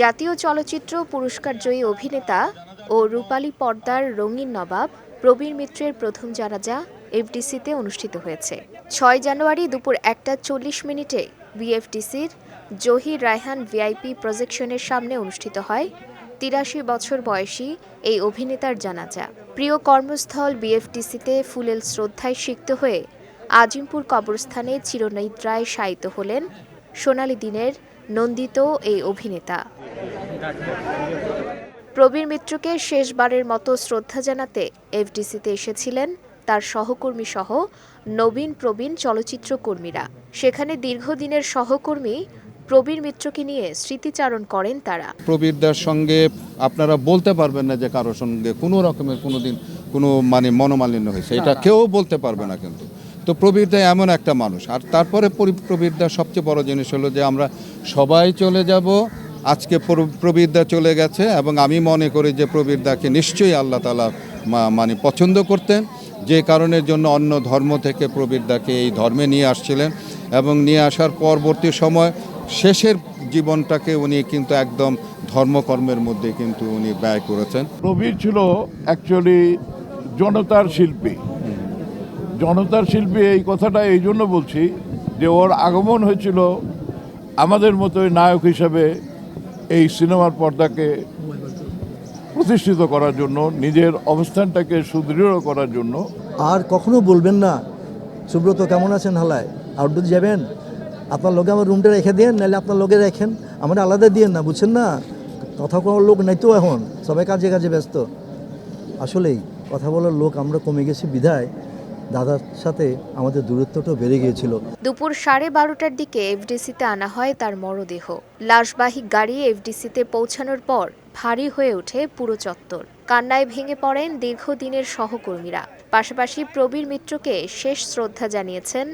জাতীয় চলচ্চিত্র পুরস্কার জয়ী অভিনেতা ও রূপালী পর্দার রঙিন নবাব প্রবীর মিত্রের প্রথম জানাজা এফডিসিতে অনুষ্ঠিত হয়েছে। ছয় জানুয়ারি দুপুর একটা চল্লিশ মিনিটে বিএফডিসির জহির রায়হান ভিআইপি প্রজেকশনের সামনে অনুষ্ঠিত হয়। তিরাশি বছর বয়সী এই অভিনেতার জানাজা। প্রিয় কর্মস্থল বিএফটিসিতে ফুলেল শ্রদ্ধায় সিক্ত হয়ে আজিমপুর কবরস্থানে চিরনিদ্রায় শায়িত হলেন সোনালি দিনের নন্দিত এই অভিনেতা। প্রবীর মিত্রকে শেষবারের মতো শ্রদ্ধা জানাতে এফডিসিতে এসেছিলেন তার সহকর্মী সহ নবীন প্রবীণ চলচ্চিত্র কর্মীরা। সেখানে দীর্ঘদিনের সহকর্মী প্রবীর মিত্রকে নিয়ে স্মৃতিচারণ করেন তারা। প্রবীরদার সঙ্গে আপনারা বলতে পারবেন না যে কারোর সঙ্গে কোনো রকমের কোনো দিন কোনো মানে মনোমালিন্য হয়েছে। এটা কেউ বলতে পারবে না কিন্তু। তো প্রবীরদা এমন একটা মানুষ। আর তারপরে পরি- প্রবীরদার সবচেয়ে বড় জিনিস হলো যে আমরা সবাই চলে যাব আজকে প্র- প্রবীরদা চলে গেছে এবং আমি মনে করি যে প্রবীরদাকে নিশ্চয়ই আল্লাহ তালা মানে পছন্দ করতেন। যে কারণের জন্য অন্য ধর্ম থেকে প্রবীরদাকে এই ধর্মে নিয়ে আসছিলেন এবং নিয়ে আসার পরবর্তী সময় শেষের জীবনটাকে উনি কিন্তু একদম ধর্মকর্মের মধ্যে কিন্তু উনি ব্যয় করেছেন। প্রবীর ছিল অ্যাকচুয়ালি জনতার শিল্পী। জনতার শিল্পী এই কথাটা এই জন্য বলছি যে ওর আগমন হয়েছিল আমাদের মতোই নায়ক হিসাবে এই সিনেমার পর্দাকে প্রতিষ্ঠিত করার জন্য, নিজের অবস্থানটাকে সুদৃঢ় করার জন্য। আর কখনো বলবেন না, সুব্রত কেমন আছেন হালায়? আউটডোর যাবেন? আপনার লোকে আমার রুমটা রেখে দেন, নাহলে আপনার লোকে রাখেন আমরা আলাদা দিয়েন না, বুঝছেন না? কথা বলার লোক নাই তো এখন। সবাই কাজে কাজে ব্যস্ত। আসলেই, কথা বলার লোক আমরা কমে গেছি বিধায়। দাদার সাথে আমাদের দূরত্বটাও বেড়ে গিয়েছিল। দুপুর সাড়ে বারোটার দিকে এফডিসিতে আনা হয় তার মরদেহ। লাশবাহী গাড়ি এফডিসিতে পৌঁছানোর পর ভারী হয়ে ওঠে পুরো চত্বর। কান্নায় ভেঙে পড়েন দীর্ঘদিনের সহকর্মীরা। পাশাপাশি প্রবীর মিত্রকে শেষ শ্রদ্ধা জানিয়েছেন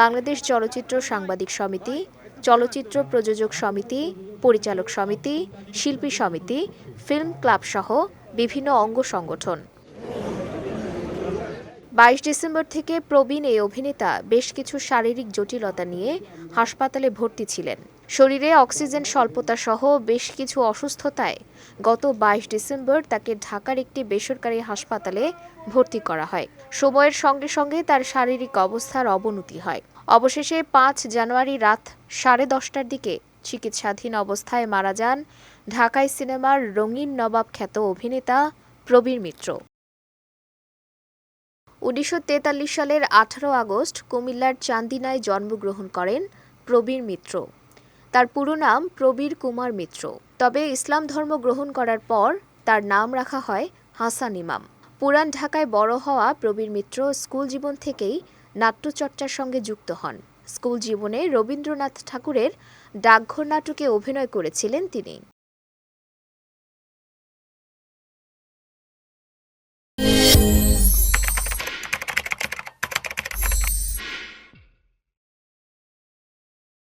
বাংলাদেশ চলচ্চিত্র সাংবাদিক সমিতি, চলচ্চিত্র প্রযোজক সমিতি, পরিচালক সমিতি, শিল্পী সমিতি, ফিল্ম ক্লাব সহ বিভিন্ন অঙ্গ সংগঠন। বাইশ ডিসেম্বর থেকে প্রবীণ এই অভিনেতা বেশ কিছু শারীরিক জটিলতা নিয়ে হাসপাতালে ভর্তি ছিলেন। শরীরে অক্সিজেন স্বল্পতা সহ বেশ কিছু অসুস্থতায় গত বাইশ ডিসেম্বর তাকে ঢাকার একটি বেসরকারি হাসপাতালে ভর্তি করা হয়। সময়ের সঙ্গে সঙ্গে তার শারীরিক অবস্থার অবনতি হয়। অবশেষে পাঁচ জানুয়ারি রাত সাড়ে দশটার দিকে চিকিৎসাধীন অবস্থায় মারা যান ঢাকায় সিনেমার রঙিন নবাব খ্যাত অভিনেতা প্রবীর মিত্র। উনিশশো তেতাল্লিশ সালের আঠারো আগস্ট কুমিল্লার চান্দিনায় জন্মগ্রহণ করেন প্রবীর মিত্র। তার পুরো নাম প্রবীর কুমার মিত্র। তবে ইসলাম ধর্ম গ্রহণ করার পর তার নাম রাখা হয় হাসান ইমাম। পুরান ঢাকায় বড় হওয়া প্রবীর মিত্র স্কুল জীবন থেকেই নাট্যচর্চার সঙ্গে যুক্ত হন। স্কুল জীবনে রবীন্দ্রনাথ ঠাকুরের ডাকঘর নাটকে অভিনয় করেছিলেন তিনি।